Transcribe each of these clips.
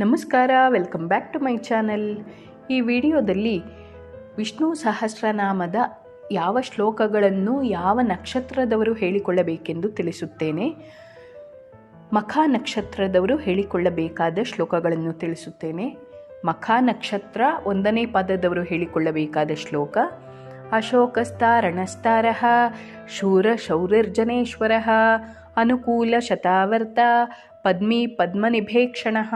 ನಮಸ್ಕಾರ welcome back to my channel ಈ ವಿಡಿಯೋದಲ್ಲಿ ವಿಷ್ಣು ಸಹಸ್ರನಾಮದ ಯಾವ ಶ್ಲೋಕಗಳನ್ನು ಯಾವ ನಕ್ಷತ್ರದವರು ಹೇಳಿಕೊಳ್ಳಬೇಕೆಂದು ತಿಳಿಸುತ್ತೇನೆ. ಮಖ ನಕ್ಷತ್ರದವರು ಹೇಳಿಕೊಳ್ಳಬೇಕಾದ ಶ್ಲೋಕಗಳನ್ನು ತಿಳಿಸುತ್ತೇನೆ. ಮಖ ನಕ್ಷತ್ರ ಒಂದನೇ ಪದದವರು ಹೇಳಿಕೊಳ್ಳಬೇಕಾದ ಶ್ಲೋಕ ಅಶೋಕಸ್ತಾರಣಸ್ತಾರಃ ಶೂರ ಶೌರ್ಯರ್ಜನೇಶ್ವರ ಅನುಕೂಲ ಶತಾವರ್ತ पद्मी पद्मनिभेक्षणः।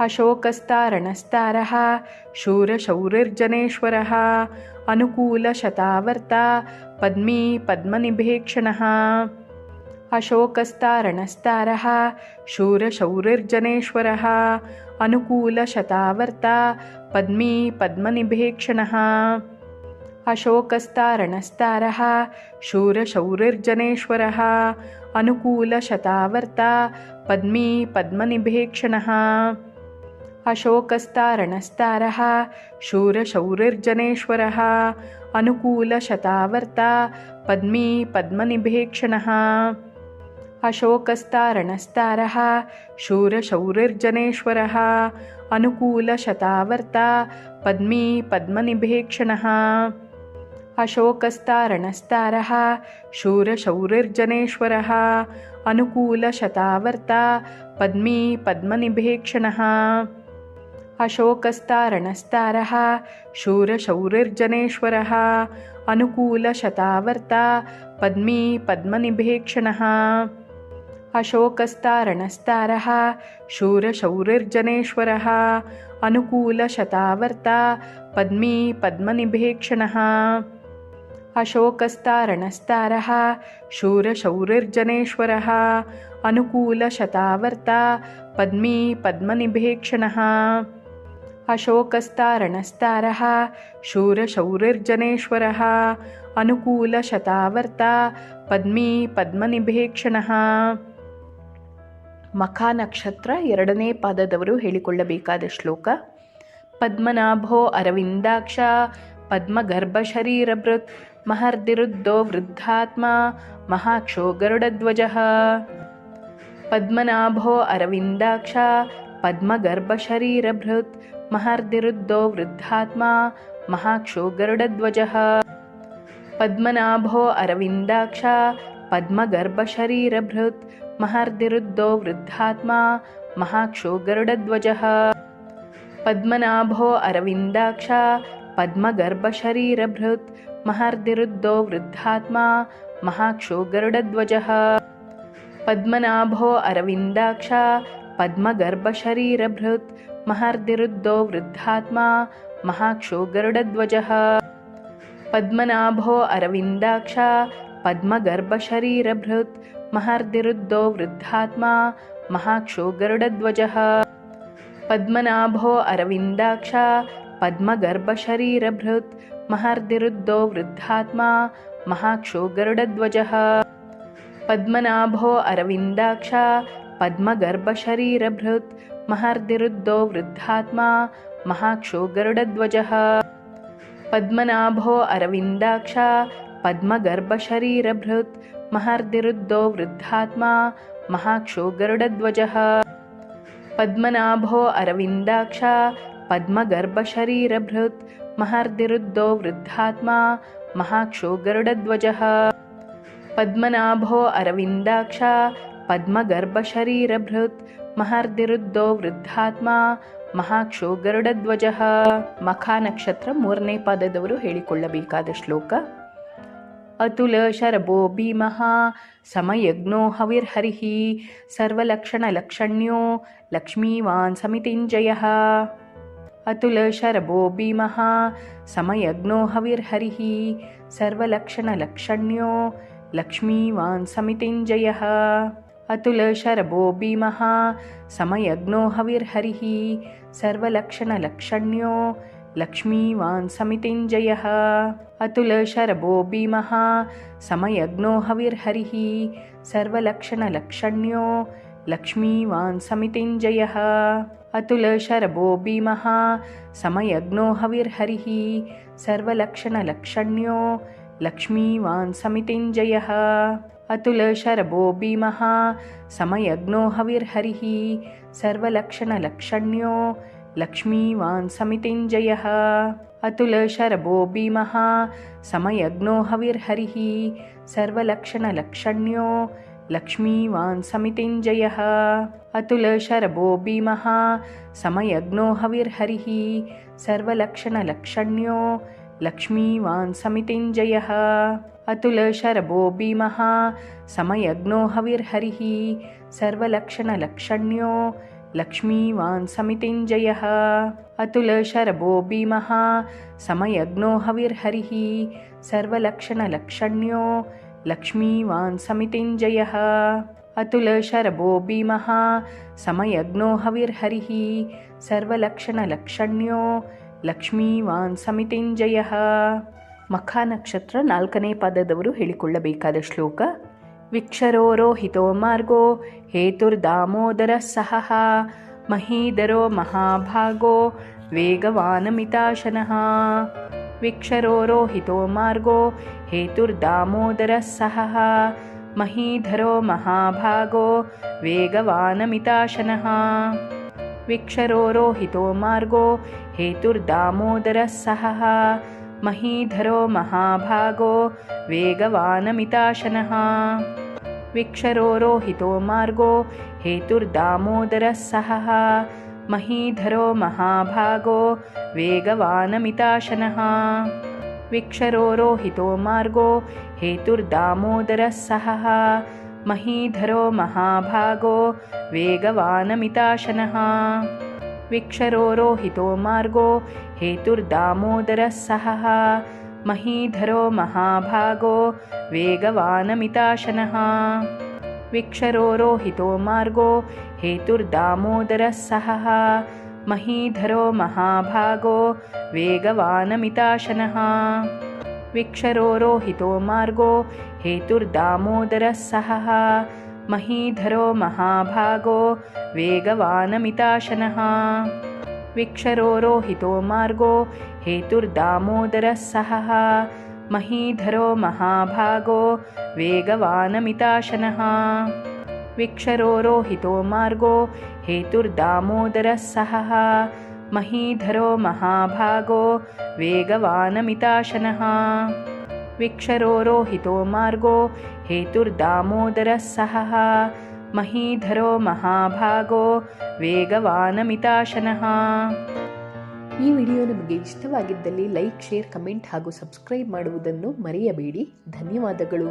अशोकस्तारणस्तारः शूरशौरिर्जनेश्वरः अनुकूलशतावर्ता पद्मी पद्मनिभेक्षणः। अशोकस्तारणस्तारः शूरशौरिर्जनेश्वरः अनुकूलशतावर्ता पद्मी पद्मनिभेक्षणः। अशोकस्तारणस्तारः शूरशौरिर्जनेश्वरः अनुकूलशतावर्ता पद्मी पद्मनिभेक्षणः। अशोकस्तारणस्तारः शूरशौरिर्जनेश्वरः अनुकूलशतावर्ता पद्मी पद्मनिभेक्षणः। अशोकस्तारणस्तारः शूरशौरिर्जनेश्वरः अनुकूलशतावर्ता पद्मी पद्मनिभेक्षणः। अशोकस्तारणस्तारः शूरशौरिर्जनेश्वरः अनुकूलशतावर्ता पद्मी पद्मनिभेक्षणः। अशोकस्तारणस्तारः शूरशौरिर्जनेश्वरः अनुकूलशतावर्ता पद्मी पद्मनिभेक्षणः। अशोकस्तारणस्तारः शूरशौरिर्जनेश्वरः अनुकूलशतावर्ता पद्मी पद्मनिभेक्षणः। ಅಶೋಕಸ್ತಾರಣಸ್ತಾರಃ ಅನುಕೂಲ ಶತಾವರ್ತ ಪದ್ಮೀ ಪದ್ಮನಿಭೇಕ್ಷಣಃ. ಅಶೋಕಸ್ತಾರಣಸ್ತಾರಃ ಅನುಕೂಲ ಅನುಕೂಲಶತಾವರ್ತ, ಪದ್ಮೀ ಪದ್ಮನಿಭೇಕ್ಷಣಃ. ಮಖಾ ನಕ್ಷತ್ರ ಎರಡನೇ ಪಾದದವರು ಹೇಳಿಕೊಳ್ಳಬೇಕಾದ ಶ್ಲೋಕ, ಪದ್ಮನಾಭೋ ಅರವಿಂದಾಕ್ಷ, ಪದ್ಮಗರ್ಭಶರೀರಭೃತ್ महर्दिरुद्धो वृद्धात्मा महाक्षो गरुडध्वजः। पद्मनाभो अरविन्दाक्ष पद्मगर्भशरीरभृत् महर्दिरुद्धो वृद्धात्मा महाक्षो गरुडध्वजः। पद्मनाभो अरविन्दाक्ष पद्मगर्भशरीरभृत् महर्दिरुद्धो वृद्धात्मा महाक्षो गरुडध्वजः। पद्मनाभो अरविन्दाक्ष पद्मगर्भशरीरभृत् महर्दिरुद्धो वृद्धात्मा महाक्षो गरुडध्वजः पद्मनाभो अरविन्दाक्ष पद्मगर्भशरीरभृत् महर्दिरुद्धो वृद्धात्मा महाक्षो गरुडध्वजः पद्मनाभो अरविन्दाक्ष पद्मगर्भशरीरभृत् महर्दिरुद्धो वृद्धात्मा महाक्षो गरुडध्वजः पद्मनाभो अरविन्दाक्ष पद्मगर्भशरीरभृत् महार्दिरुद्धो वृद्धात्मा महाक्षो गरुडध्वजः। पद्मनाभो अरविन्दाक्ष पद्मगर्भशरीरभृत् महार्दिरुद्धो वृद्धात्मा महाक्षो गरुडध्वजः। पद्मनाभो अरविन्दाक्ष पद्मगर्भशरीरभृत् महार्दिरुद्धो वृद्धात्मा महाक्षो गरुडध्वजः। पद्मनाभो अरविन्दाक्ष पद्मगर्भशरीरभृत् ಮಹರ್ದಿರುದ್ದೋ ವೃದ್ಧಾತ್ಮ ಮಹಾಕ್ಷೋ ಗರುಡಧ್ವಜ ಪದ್ಮನಾಭೋ ಅರವಿಂದಾಕ್ಷ ಪದ್ಮಗರ್ಭಶರೀರಭೃತ್ ಮಹರ್ದಿರುದ್ದೋ ವೃದ್ಧಾತ್ಮ ಮಹಾಕ್ಷೋ ಗರುಡಧ್ವಜ ಮಖ ನಕ್ಷತ್ರ ಮೂರನೇ ಪಾದದವರು ಹೇಳಿಕೊಳ್ಳಬೇಕಾದ ಶ್ಲೋಕ ಅತುಲ ಶರಭೋ ಭೀಮಃ ಸಮಯಜ್ಞೋ ಹವಿರ್ಹರಿಃ ಸರ್ವಲಕ್ಷಣಲಕ್ಷಣ್ಯೋ ಲಕ್ಷ್ಮೀವಾನ್ ಸಮಿತಿಂಜಯಃ अतुलशरभो भीमः समयज्ञो हविर्हरिः सर्वलक्षणलक्षण्यो लक्ष्मीवान् समितिञ्जयः अतुलशरबो भीमः समयज्ञो हविर्हरिः सर्वलक्षणलक्षण्यो लक्ष्मीवान् समितिञ्जयः अतुलशरबो भीमः समयज्ञो हविर्हरिः सर्वलक्षणलक्षण्यो लक्ष्मीवान् समितिञ्जयः अतुलशरभो भीमः समयज्ञो हविर्हरिः सर्वलक्षणलक्षण्यो लक्ष्मीवान् समितिञ्जयः अतुलशरभो भीमः समयज्ञो हविर्हरिः सर्वलक्षणलक्षण्यो लक्ष्मीवान् समितिञ्जयः अतुलशरभो भीमः समयज्ञो हविर्हरिः सर्वलक्षणलक्षण्यो लक्ष्मीवान् समितिञ्जयः। अतुलशरभो भीमः समयज्ञो हविर्हरिः सर्वलक्षणलक्षण्यो लक्ष्मीवान् समितिञ्जयः। अतुलशरभो भीमः समयज्ञो हविर्हरिः सर्वलक्षणलक्षण्यो लक्ष्मीवान् समितिञ्जयः। अतुलशरभो भीमः समयज्ञो हविर्हरिः सर्वलक्षणलक्षण्यो लक्ष्मीवान् समितिञ्जयः अतुलशरभो भीमः समयज्ञो हविर्हरिः ಸರ್ವಲಕ್ಷಣಲಕ್ಷಣ್ಯೋ ಲಕ್ಷ್ಮೀವಾನ್ ಸಮಿತಿಂಜಯ ಮಖ ನಕ್ಷತ್ರ ನಾಲ್ಕನೇ ಪದದವರು ಹೇಳಿಕೊಳ್ಳಬೇಕಾದ ಶ್ಲೋಕ ವಿಕ್ಷರೋರೋಹಿತೋ ಮಾರ್ಗೋ ಹೇತುರ್ದಾಮೋದರ ಸಹ ಮಹೀಧರೋ ಮಹಾಭಾಗೋ ವೇಗವಾನಮಿತಾಶನಃ ವಿಕ್ಷರೋರೋಹಿತೋ ಮಾರ್ಗೋ हेतुर्दामोदरः सहः महीधरो महाभागो वेगवानमिताशनः। विक्षरोरोहितो मार्गो हेतुर्दामोदरः सहः महीधरो महाभागो वेगवानमिताशनः। विक्षरोरोहितो मार्गो हेतुर्दामोदरः सहः महीधरो महाभागो वेगवानमिताशनः। विक्षरोरोहितो मार्गो हेतुर्दामोदरः सहः। महीधरो महाभागो वेगवानमिताशनः। विक्षरोरोहितो मार्गो हेतुर्दामोदरः सहः। महीधरो महाभागो वेगवानमिताशनः। विक्षरोरोहितो मार्गो हेतुर्दामोदरः सहः महीधरो महाभागो वेगवानमिताशनः। विक्षरोरोहितो मार्गो हेतुर्दामोदरः सहः। महीधरो महाभागो वेगवानमिताशनः। विक्षरोरोहितो मार्गो हेतुर्दामोदरः सहः। महीधरो महाभागो वेगवानमिताशनः विक्षरोरोहितो मार्गो हेतुर्दामोदरः सहः महीधरो महाभागो वेगवानमिताशनः विक्षरोरोहितो मार्गो हेतुर्दामोदरः सहः महीधरो महाभागो ವೇಗವಾನಮಿತಾಶನಃ ಈ ವಿಡಿಯೋ ನಿಮಗೆ ಇಷ್ಟವಾಗಿದ್ದಲ್ಲಿ ಲೈಕ್ ಶೇರ್ ಕಮೆಂಟ್ ಹಾಗೂ ಸಬ್ಸ್ಕ್ರೈಬ್ ಮಾಡುವುದನ್ನು ಮರೆಯಬೇಡಿ ಧನ್ಯವಾದಗಳು